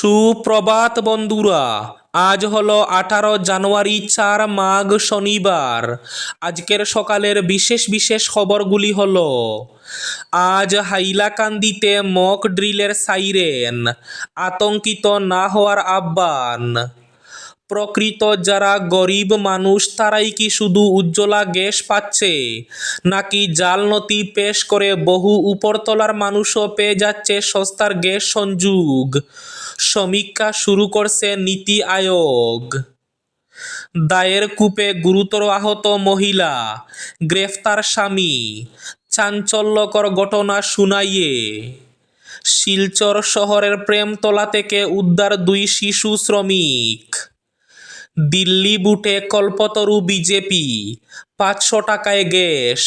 সুপ্রভাত বন্ধুরা, আজ হলো আঠারো জানুয়ারি চার মাঘ শনিবার। আজকের সকালের বিশেষ বিশেষ খবরগুলি হল, আজ হাইলাকান্দিতে মক ড্রিলের সাইরেন আতঙ্কিত না হওয়ার আহ্বান। প্রকৃত যারা গরিব মানুষ, তারাই কি শুধু উজ্জ্বলা গ্যাস পাচ্ছে, নাকি জাল নথি পেশ করে বহু উপরতলার মানুষও পেয়ে যাচ্ছে সস্তার গ্যাস সংযোগ? সমীক্ষা শুরু করছে নীতি আয়োগ। দায়ের কূপে গুরুতর আহত মহিলা, গ্রেফতার স্বামী, চাঞ্চল্যকর ঘটনা শুনাইয়ে। শিলচর শহরের প্রেমতলা থেকে উদ্ধার দুই শিশু শ্রমিক। দিল্লি বুটে কল্পতরু বিজেপি, পাঁচশো টাকায় গ্যাস,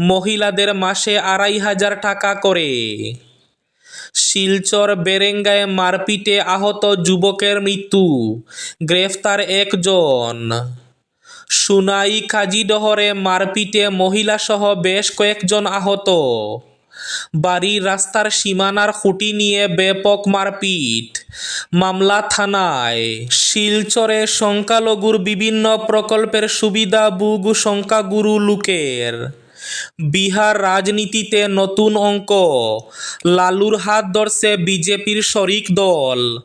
মহিলাদের মাসে আড়াই হাজার টাকা করে। শিলচর বেরেঙ্গায় মারপিটে আহত যুবকের মৃত্যু। গ্রেফতার একজন। সুনাই কাজীডহরে মারপিটে মহিলাসহ বেশ কয়েকজন আহত। বাড়ির রাস্তার সীমানার খুঁটি নিয়ে ব্যাপক মারপিট। মামলা থানায়। শিলচরে সংখ্যালঘুর বিভিন্ন প্রকল্পের সুবিধা, বুগ, সংখ্যাগুরু, লোকের। বিহার রাজনীতিতে নতুন অঙ্ক। লালুর হাত ধরছে বিজেপির শরিক দল।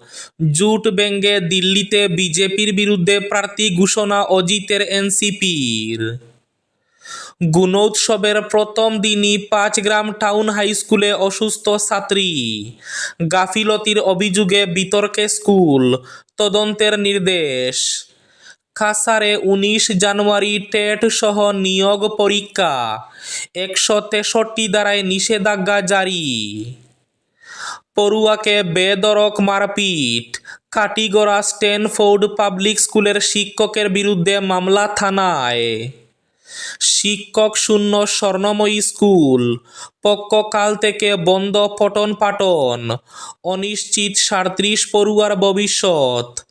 জুট ব্যঙ্গে দিল্লিতে বিজেপির বিরুদ্ধে প্রার্থী ঘোষণা অজিতের এনসিপির। গুণোৎসবের প্রথম দিনই পাঁচগ্রাম টাউন হাই স্কুলে অসুস্থ ছাত্রী। গাফিলতির অভিযোগে বিতর্কে স্কুল। তদন্তের নির্দেশ। কাসারে উনিশ জানুয়ারি টেট সহ নিয়োগ পরীক্ষা। একশো তেষট্টি দ্বারায় নিষেধাজ্ঞা জারি। পড়ুয়াকে বেদরক মারপিট। কাটিগড়া স্ট্যানফোর্ড পাবলিক স্কুলের শিক্ষকের বিরুদ্ধে মামলা থানায়। শিক্ষক শূন্য স্বর্ণময়ী স্কুল। পক্ষকাল থেকে বন্ধ পঠন পাঠন অনিশ্চিত সাঁত্রিশ পড়ুয়ার ভবিষ্যৎ।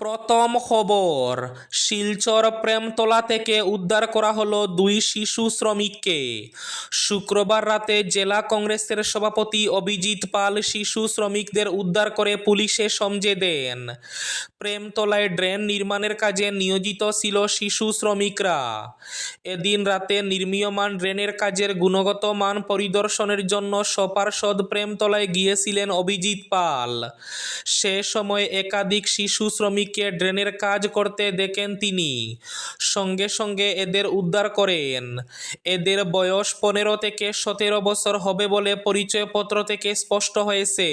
প্রথম খবর, শিলচর প্রেমতলা থেকে উদ্ধার করা হলো দুই শিশু শ্রমিককে। শুক্রবার রাতে জেলা কংগ্রেসের সভাপতি অভিজিৎ পাল শিশু শ্রমিকদের উদ্ধার করে পুলিশে সমঝে দেন। প্রেমতলায় ড্রেন নির্মাণের কাজে নিয়োজিত ছিল শিশু শ্রমিকরা। এদিন রাতে নির্মীয়মান ড্রেনের কাজের গুণগত মান পরিদর্শনের জন্য সপার্ষদ প্রেমতলায় গিয়েছিলেন অভিজিৎ পাল। সে সময় একাধিক শিশু শ্রমিককে ড্রেনের কাজ করতে দেখেন তিনি। সঙ্গে সঙ্গে এদের উদ্ধার করেন। এদের বয়স পনেরো থেকে সতেরো বছর হবে বলে পরিচয়পত্র থেকে স্পষ্ট হয়েছে।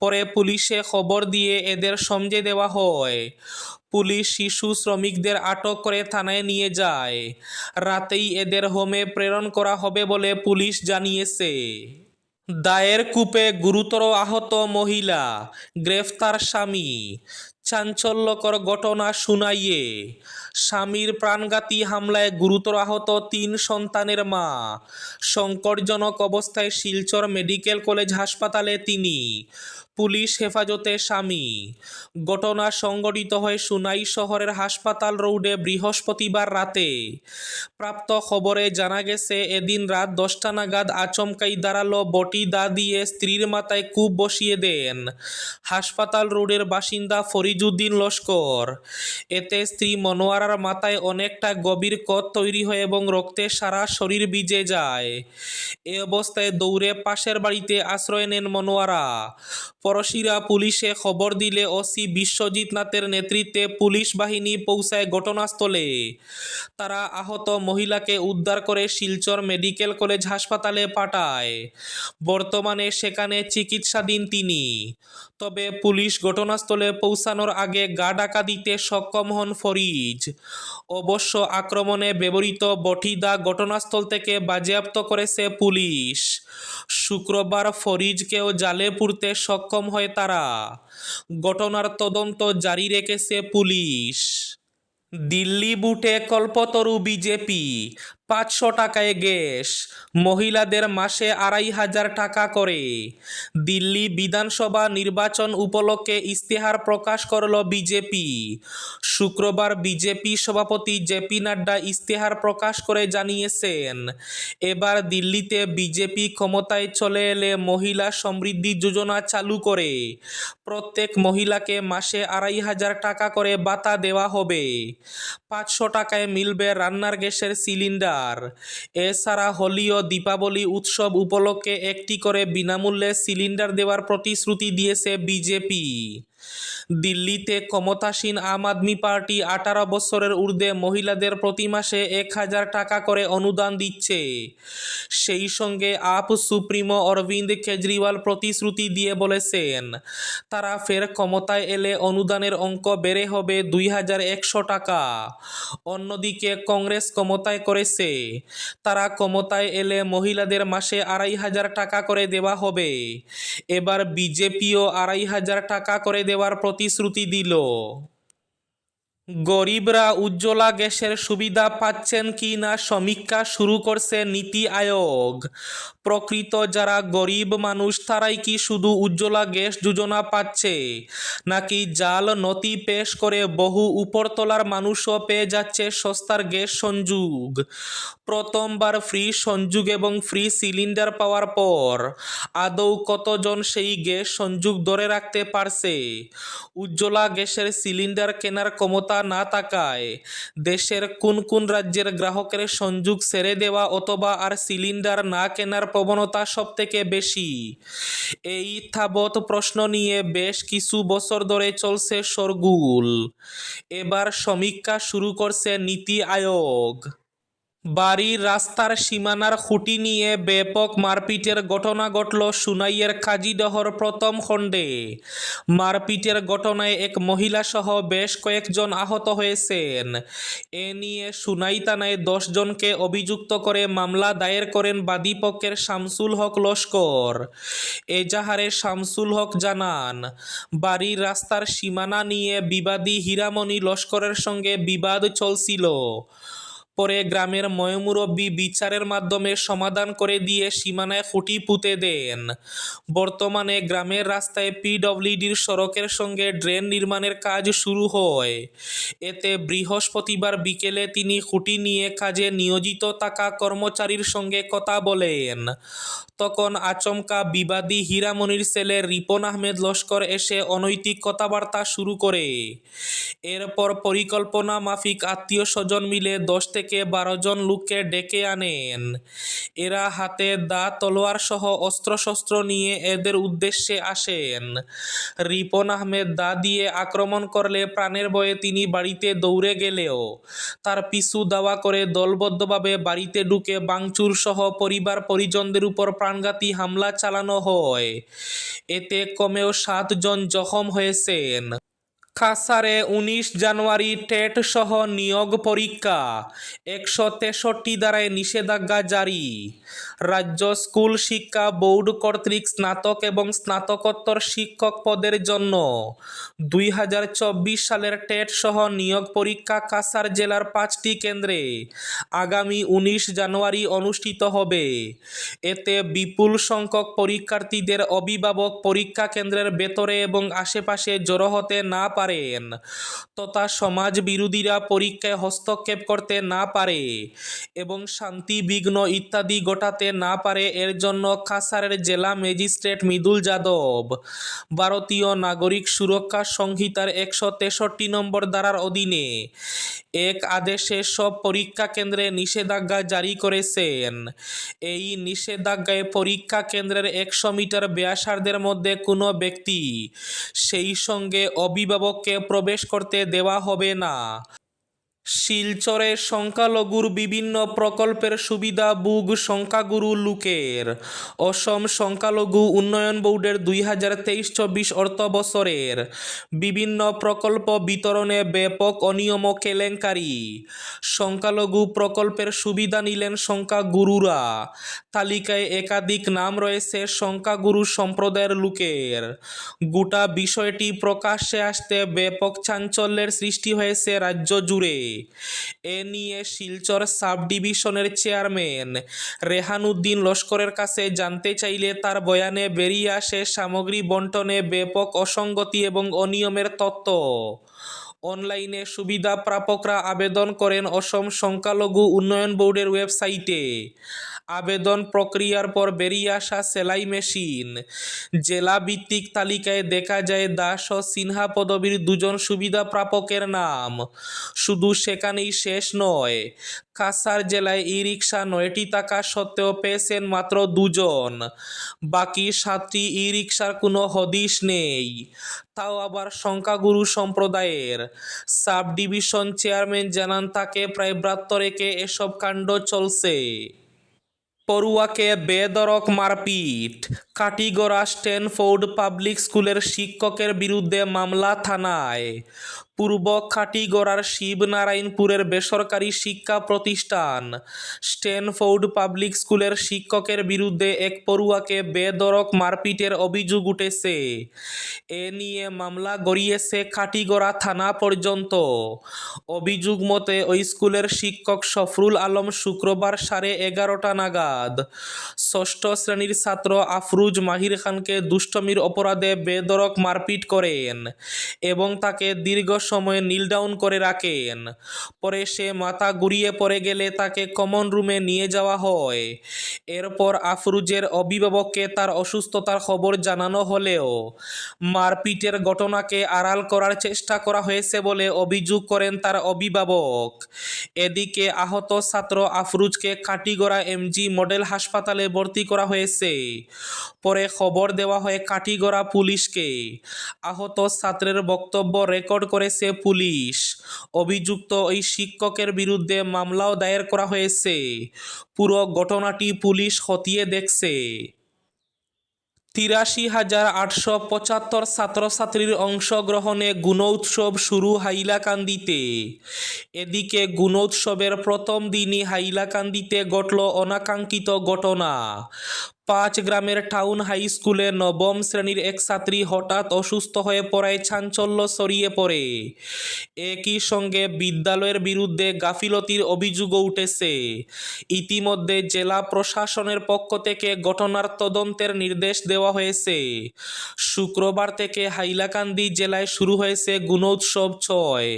পরে পুলিশে খবর দিয়ে এদের সমঝে দেওয়া হয়। পুলিশ শিশু শ্রমিকদের আটক করে থানায় নিয়ে যায়। রাতেই এদের হোমে প্রেরণ করা হবে বলে পুলিশ জানিয়েছে। দায়ের কূপে গুরুতর আহত মহিলা, গ্রেফতার স্বামী। চাঞ্চল্যকর ঘটনা শুনাইয়ে স্বামীর প্রাণঘাতী হামলায় গুরুতর আহত তিন সন্তানের মা। সংকটজনক অবস্থায় শিলচর মেডিকেল কলেজ হাসপাতালে তিনি পুলিশ হেফাজতে স্বামী। ঘটনা সংঘটিত হয় সুনাই শহরের হাসপাতাল রোডে বৃহস্পতিবার রাতে। প্রাপ্ত খবরে জানা গেছে, এদিন রাত দশটা নাগাদ আচমকাই দাঁড়াল বটি দা দিয়ে স্ত্রীর মাথায় কূপ বসিয়ে দেন। হাসপাতাল রোডের বাসিন্দা ফরিজুদ্দিন লস্কর। এতে স্ত্রী মনোয়ারার মাথায় অনেকটা গভীর কত তৈরি হয় এবং রক্তে সারা শরীর ভিজে যায়। এ অবস্থায় দৌড়ে পাশের বাড়িতে আশ্রয় নেন মনোয়ারা। পড়শিরা পুলিশে খবর দিলে ওসি বিশ্বজিৎ নাথের নেতৃত্বে পুলিশ বাহিনী পৌঁছায় ঘটনাস্থলে। তারা আহত মহিলাকে উদ্ধার করে শিলচর মেডিকেল কলেজ হাসপাতালে পাঠায়। বর্তমানে সেখানে চিকিৎসাধীন তিনি। তবে পুলিশ ঘটনাস্থলে পৌঁছানোর আগে গা ডাকা দিতে সক্ষম হন ফরিজ। অবশ্য আক্রমণে ব্যবহৃত বটিদা ঘটনাস্থল থেকে বাজেয়াপ্ত করেছে পুলিশ। শুক্রবার ফরিজকেও জালে পুরতে সক্ষম হয় তারা। ঘটনার তদন্ত জারি রেখেছে পুলিশ। দিল্লি বুটে কল্পতরু বিজেপি। পাঁচশো টাকায় গ্যাস। মহিলাদের মাসে আড়াই হাজার টাকা করে। দিল্লি বিধানসভা নির্বাচন উপলক্ষে ইস্তেহার প্রকাশ করল বিজেপি। শুক্রবার বিজেপি সভাপতি জেপি নাড্ডা ইস্তেহার প্রকাশ করে জানিয়েছেন, এবার দিল্লিতে বিজেপি ক্ষমতায় চলে এলে মহিলা সমৃদ্ধি যোজনা চালু করে। প্রত্যেক মহিলাকে মাসে আড়াই হাজার টাকা করে বাতা দেওয়া হবে। পাঁচশো টাকায় মিলবে রান্নার গ্যাসের সিলিন্ডার। এছাড়া হোলি ও দীপাবলি উৎসব উপলক্ষে একটি করে বিনামূল্যে সিলিন্ডার দেওয়ার প্রতিশ্রুতি দিয়েছে বিজেপি। দিল্লিতে ক্ষমতাসীন আম আদমি পার্টি আঠারো বছরের ঊর্ধ্বে মহিলাদের প্রতি মাসে এক হাজার টাকা করে অনুদান দিচ্ছে। সেই সঙ্গে আপ সুপ্রিমো অরবিন্দ কেজরিওয়াল প্রতিশ্রুতি দিয়ে বলেছেন, তারা ফের ক্ষমতায় এলে অনুদানের অঙ্ক বেড়ে হবে দুই হাজার একশো টাকা। অন্যদিকে কংগ্রেস ক্ষমতায় করেছে, তারা ক্ষমতায় এলে মহিলাদের মাসে আড়াই হাজার টাকা করে দেওয়া হবে। এবার বিজেপিও আড়াই হাজার টাকা করে দেওয়ার প্রতিশ্রুতি দিল। গরিবরা উজ্জ্বলা গ্যাসের সুবিধা পাচ্ছেন কি না সমীক্ষা শুরু করছে নীতি আয়োগ। প্রকৃত যারা গরিব মানুষ, তারাই কি শুধু উজ্জ্বলা গ্যাস যোজনা পাচ্ছে? নাকি জাল, নথি পেশ করে বহু উপরতলার মানুষও পেয়ে যাচ্ছে সস্তার গ্যাস সংযোগ? প্রথমবার ফ্রি সংযোগ এবং ফ্রি সিলিন্ডার পাওয়ার পর আদৌ কতজন সেই গ্যাস সংযোগ ধরে রাখতে পারছে? উজ্জ্বলা গ্যাসের সিলিন্ডার কেনার ক্ষমতা না তাকায় দেশের কোন কোন রাজ্যের গ্রাহকের সংযোগ সেরে দেওয়া অথবা আর সিলিন্ডার না কেনার প্রবণতা সব থেকে বেশি? এই থাবত প্রশ্ন নিয়ে বেশ কিছু বছর ধরে চলছে শোরগুল। এবার সমীক্ষা শুরু করছে নীতি আয়োগ। বাড়ির রাস্তার সীমানার খুঁটি নিয়ে ব্যাপক মারপিটের ঘটনা ঘটল সুনাইয়ের কাজীদহর প্রথম খণ্ডে। মারপিটের ঘটনায় এক মহিলা সহ বেশ কয়েকজন আহত হয়েছেন। এ নিয়ে সুনাই থানায় দশজনকে অভিযুক্ত করে মামলা দায়ের করেন বাদীপক্ষের শামসুল হক লস্কর। এজাহারে শামসুল হক জানান, বাড়ির রাস্তার সীমানা নিয়ে বিবাদী হীরামণি লস্করের সঙ্গে বিবাদ চলছিল। পরে গ্রামের ময়মুরব্বী বিচারের মাধ্যমে সমাধান করে দিয়ে সীমানায় খুঁটি পুঁতে দেন। বর্তমানে গ্রামের রাস্তায় পিডব্লিউডির সড়কের সঙ্গে ড্রেন নির্মাণের কাজ শুরু হয়। এতে বৃহস্পতিবার বিকেলে তিনি খুঁটি নিয়ে কাজে নিয়োজিত থাকা কর্মচারীর সঙ্গে কথা বলেন। তখন আচমকা বিবাদী হীরামণির ছেলে রিপন আহমেদ লস্কর এসে অনৈতিক কথাবার্তা শুরু করে। এরপর পরিকল্পনা মাফিক আত্মীয় স্বজন মিলে দশ থেকে বারো জন লোককে ডেকে আনেন। এরা হাতে দা, তলোয়ার সহ অস্ত্রশস্ত্র নিয়ে এদের উদ্দেশ্যে আসেন। রিপন আহমেদ দা দিয়ে আক্রমণ করলে প্রাণের ভয়ে তিনি বাড়িতে দৌড়ে গেলেও তার পিছু দাওয়া করে দলবদ্ধভাবে বাড়িতে ঢুকে বাংচুর সহ পরিবার পরিজনদের উপর প্রাণঘাতী হামলা চালানো হয়। এতে কমেও সাতজন জখম হয়েছেন। খাসারে উনিশ জানুয়ারি টেট সহ নিয়োগ পরীক্ষা। একশো তেষট্টি দ্বারায় নিষেধাজ্ঞা জারি। রাজ্য স্কুল শিক্ষা বোর্ড কর্তৃক স্নাতক এবং স্নাতকোত্তর শিক্ষক পদের জন্য দুই হাজার চব্বিশ সালের টেট সহ নিয়োগ পরীক্ষা কাসার জেলার পাঁচটি কেন্দ্রে আগামী উনিশ জানুয়ারি অনুষ্ঠিত হবে। এতে বিপুল সংখ্যক পরীক্ষার্থীদের অভিভাবক পরীক্ষা কেন্দ্রের ভেতরে এবং আশেপাশে জড়ো হতে না পারেন। তথা সমাজ বিরোধীরা পরীক্ষায় হস্তক্ষেপ করতে না পারে এবং শান্তি, বিঘ্ন ইত্যাদি ঘটাতে না পারে, এর জন্য কাসারের জেলা ম্যাজিস্ট্রেট মৃদুল যাদব, ভারতীয় নাগরিক সুরক্ষা সংহিতার একশো তেষট্টি নম্বর ধারার অধীনে এক আদেশে সব পরীক্ষা কেন্দ্রে নিষেধাজ্ঞা জারি করেছেন। এই নিষেধাজ্ঞায় পরীক্ষা কেন্দ্রের একশো মিটার ব্যাসার্ধের মধ্যে কোনো ব্যক্তি সেই সঙ্গে অভিভাবককে প্রবেশ করতে দেওয়া হবে না। শিলচরে সংখ্যালঘুর বিভিন্ন প্রকল্পের সুবিধা বুগ সংখ্যাগুরু লুকের। অসম সংখ্যালঘু উন্নয়ন বোর্ডের দুই হাজার তেইশ চব্বিশ অর্থ বছরের। বিভিন্ন প্রকল্প বিতরণে ব্যাপক অনিয়ম কেলেঙ্কারি। সংখ্যালঘু প্রকল্পের সুবিধা নিলেন সংখ্যাগুরুরা। তালিকায় একাধিক নাম রয়েছে সংখ্যাগুরু সম্প্রদায়ের লোকের। গোটা বিষয়টি প্রকাশ্যে আসতে ব্যাপক চাঞ্চল্যের সৃষ্টি হয়েছে রাজ্য জুড়ে। এ নিয়ে শিলচর সাব ডিভিশনের চেয়ারম্যান রেহানুদ্দিন লস্করের কাছে জানতে চাইলে তার বয়ানে বেরিয়ে আসে সামগ্রী বন্টনে ব্যাপক অসঙ্গতি এবং অনিয়মের তত্ত্ব। অনলাইনে সুবিধা প্রাপকরা আবেদন করেন অসম সংখ্যালঘু উন্নয়ন বোর্ডের ওয়েবসাইটে। আবেদন প্রক্রিয়ার পর বেরিয়ে আসা সেলাই মেশিন। জেলা ভিত্তিক তালিকায় দেখা যায়, দাস ও সিনহা পদবীর দুজন সুবিধা প্রাপকের নাম। শুধু সেখানেই শেষ নয় কাসার জেলায় ই রিক্সা নয়টি টাকা সত্ত্বেও পেয়েছেন মাত্র দুজন। বাকি সাতটি ই রিক্সার কোনো হদিশ নেই। তাও আবার সংখ্যাগুরু সম্প্রদায়ের। সাব ডিভিশন চেয়ারম্যান জানান, তাকে প্রায় ব্রাত্য রেখে এসব কাণ্ড চলছে। পড়ুয়াকে বেদরক মারপিট। কাটিগড়া স্ট্যানফোর্ড পাবলিক স্কুলের শিক্ষকের বিরুদ্ধে মামলা থানায়। পূর্ব খাটিগড়ার শিবনারায়ণপুরের বেসরকারি শিক্ষা প্রতিষ্ঠান। স্ট্যানফোর্ড পাবলিক স্কুলের শিক্ষকের বিরুদ্ধে এক পড়ুয়াকে বেদরক মারপিটের অভিযোগ উঠেছে। এ নিয়ে মামলা গড়িয়েছে খাটিগড়া থানা পর্যন্ত। অভিযোগ মতে, ওই স্কুলের শিক্ষক সফরুল আলম শুক্রবার সাড়ে এগারোটা নাগাদ ষষ্ঠ শ্রেণির ছাত্র আফরুজ মাহির খানকে দুষ্টমির অপরাধে বেদরক মারপিট করেন এবং তাকে দীর্ঘ সময় নীল ডাউন করে রাখেন। পরে সে মাথা ঘুরিয়ে পড়ে গেলে তাকে কমন রুমে নিয়ে যাওয়া হয়। এরপর আফরুজের অভিভাবককে তার অসুস্থতার খবর জানানো হলেও মারপিটের ঘটনাকে আড়াল করার চেষ্টা করা হয়েছে বলে অভিযোগ করেন তার অভিভাবক। এদিকে আহত ছাত্র আফরুজকে কাটিগড়া এমজি মডেল হাসপাতালে ভর্তি করা হয়েছে। পরে খবর দেওয়া হয় কাটিগড়া পুলিশকে। আহত ছাত্রের বক্তব্য রেকর্ড করেছে পুলিশ। অভিযুক্ত ওই শিক্ষকের বিরুদ্ধে মামলাও দায়ের করা হয়েছে। পুরো ঘটনাটি পুলিশ খতিয়ে দেখছে। তিরাশি হাজার আটশো পঁচাত্তর ছাত্রছাত্রীর অংশগ্রহণে গুণোৎসব শুরু হাইলাকান্দিতে। এদিকে গুণোৎসবের প্রথম দিনই হাইলাকান্দিতে ঘটল অনাকাঙ্ক্ষিত ঘটনা। পাঁচ গ্রামের টাউন হাই স্কুলে নবম শ্রেণির এক ছাত্রী হঠাৎ অসুস্থ হয়ে পড়ায় চাঞ্চল্য ছড়িয়ে পড়ে। একই সঙ্গে বিদ্যালয়ের বিরুদ্ধে গাফিলতির অভিযোগও উঠেছে। ইতিমধ্যে জেলা প্রশাসনের পক্ষ থেকে ঘটনার তদন্তের নির্দেশ দেওয়া হয়েছে। শুক্রবার থেকে হাইলাকান্দি জেলায় শুরু হয়েছে গুণোৎসব ছয়।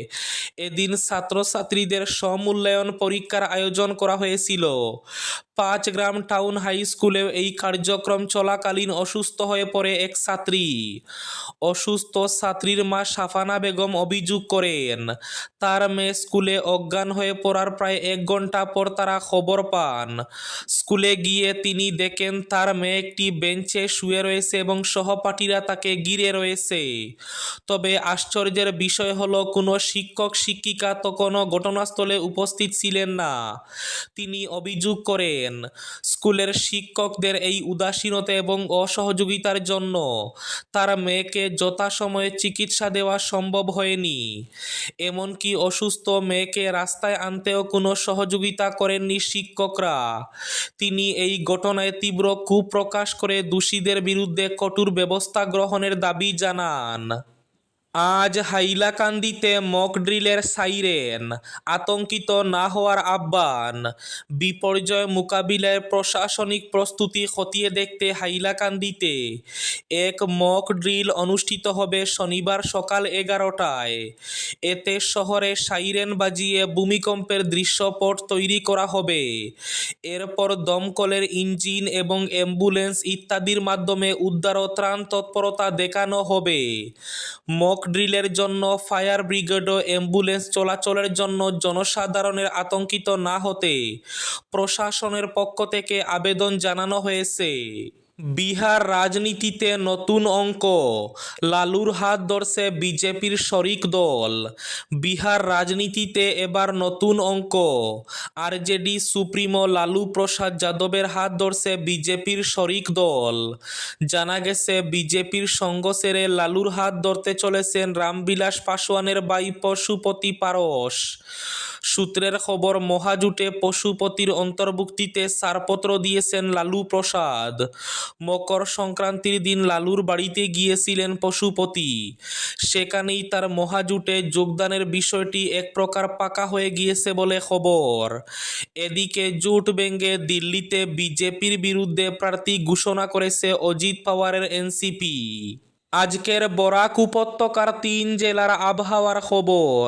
এদিন ছাত্রছাত্রীদের সমূল্যায়ন পরীক্ষার আয়োজন করা হয়েছিল। পাঁচ গ্রাম টাউন হাই স্কুলে এই কার্যক্রম চলাকালীন অসুস্থ হয়ে পড়ে এক ছাত্রী। অসুস্থ ছাত্রীর মা সাফানা বেগম অভিযোগ করেন, তার মেয়ে স্কুলে অজ্ঞান হয়ে পড়ার প্রায় এক ঘণ্টা পর তারা খবর পান। স্কুলে গিয়ে তিনি দেখেন তার মেয়ে একটি বেঞ্চে শুয়ে রয়েছে এবং সহপাঠীরা তাকে ঘিরে রয়েছে। তবে আশ্চর্যের বিষয় হলো, কোনো শিক্ষক, শিক্ষিকা তখনও ঘটনাস্থলে উপস্থিত ছিলেন না। তিনি অভিযোগ করেন স্কুলের শিক্ষকদের এই উদাসীনতা এবং অসহযোগিতার জন্য তার মেয়েকে যথাসময়ে চিকিৎসা দেওয়া সম্ভব হয়নি। এমনকি অসুস্থ মেয়েকে রাস্তায় আনতেও কোনো সহযোগিতা করেননি শিক্ষকরা। তিনি এই ঘটনায় তীব্র ক্ষোভ প্রকাশ করে দোষীদের বিরুদ্ধে কঠোর ব্যবস্থা গ্রহণের দাবি জানান। আজ হাইলাকান্দিতে মক ড্রিলের সাইরেন আতঙ্কিত না হওয়ার আহ্বান। বিপর্যয় মোকাবিলায় প্রশাসনিক প্রস্তুতি খতিয়ে দেখতে হাইলাকান্দিতে। এক মক ড্রিল অনুষ্ঠিত হবে শনিবার সকাল এগারোটায়। এতে শহরে সাইরেন বাজিয়ে ভূমিকম্পের দৃশ্যপট তৈরি করা হবে। এরপর দমকলের ইঞ্জিন এবং অ্যাম্বুলেন্স ইত্যাদির মাধ্যমে উদ্ধার ও ত্রাণ তৎপরতা দেখানো হবে। মক ড্রিলের জন্য, ফায়ার ব্রিগেড ও অ্যাম্বুলেন্স চলাচলের জন্য জনসাধারণের আতঙ্কিত না হতে প্রশাসনের পক্ষ থেকে আবেদন জানানো হয়েছে। বিহার রাজনীতিতে নতুন অঙ্ক। লালুর হাত ধরছে বিজেপির শরিক দল। বিহার রাজনীতিতে এবার নতুন অঙ্ক। আরজেডি সুপ্রিমো লালু প্রসাদ যাদবের হাত ধরছে বিজেপির শরিক দল। জানা গেছে, বিজেপির সঙ্গ সেরে লালুর হাত ধরতে চলেছেন রামবিলাস পাসওয়ানের বাই পশুপতি পারস। সূত্রের খবর, মহাজুটে পশুপতির অন্তর্ভুক্তিতে ছাড়পত্র দিয়েছেন লালু প্রসাদ। মকর সংক্রান্তির দিন লালুর বাড়িতে গিয়েছিলেন পশুপতি। সেখানেই তার মহাজুটে যোগদানের বিষয়টি এক প্রকার পাকা হয়ে গিয়েছে বলে খবর। এদিকে জোট ভেঙে দিল্লিতে বিজেপির বিরুদ্ধে প্রার্থী ঘোষণা করেছে অজিত পাওয়ারের এনসিপি। আজকের বরাক উপত্যকার তিন জেলার আবহাওয়ার খবর।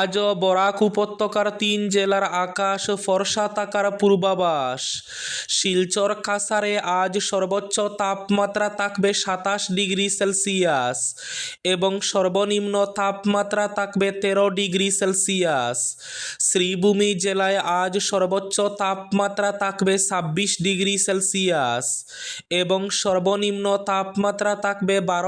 আজও বরাক উপত্যকার তিন জেলার আকাশ ফর্সা থাকার পূর্বাভাস। শিলচর কাসারে আজ সর্বোচ্চ তাপমাত্রা থাকবে সাতাশ ডিগ্রি সেলসিয়াস এবং সর্বনিম্ন তাপমাত্রা থাকবে তেরো ডিগ্রি সেলসিয়াস। শ্রীভূমি জেলায় আজ সর্বোচ্চ তাপমাত্রা থাকবে ছাব্বিশ ডিগ্রি সেলসিয়াস এবং সর্বনিম্ন তাপমাত্রা থাকবে বারো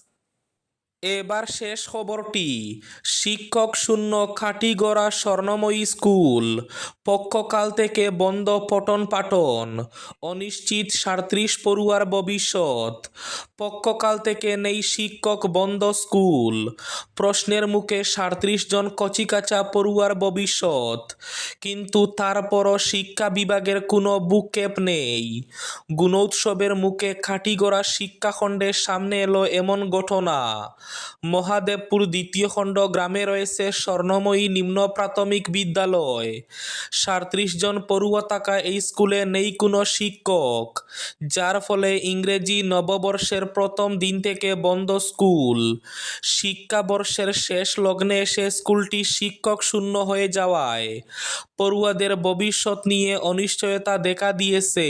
এবার শেষ খবরটি। শিক্ষক শূন্য, খাটিগড়া স্বর্ণময়ী স্কুল। পক্ষকাল থেকে বন্ধ পঠন পাঠন। অনিশ্চিত সাঁত্রিশ পড়ুয়ার ভবিষ্যৎ। পক্ষকাল থেকে নেই শিক্ষক বন্ধ স্কুল। প্রশ্নের মুখে সাঁত্রিশ জন কচিকাচা পড়ুয়ার ভবিষ্যৎ। কিন্তু তারপরও শিক্ষা বিভাগের কোনো বুককেপ নেই। গুণোৎসবের মুখে খাটিগড়া শিক্ষাখণ্ডের সামনে এলো এমন ঘটনা। মহাদেবপুর দ্বিতীয় খণ্ড গ্রামে রয়েছে স্বর্ণময়ী নিম্ন প্রাথমিক বিদ্যালয়। সাঁত্রিশ জন পড়ুয়া থাকা এই স্কুলে নেই কোনো শিক্ষক, যার ফলে ইংরেজি নববর্ষের প্রথম দিন থেকে বন্ধ স্কুল। শিক্ষাবর্ষের শেষ লগ্নে এসে স্কুলটি শিক্ষক শূন্য হয়ে যাওয়ায় পড়ুয়াদের ভবিষ্যৎ নিয়ে অনিশ্চয়তা দেখা দিয়েছে।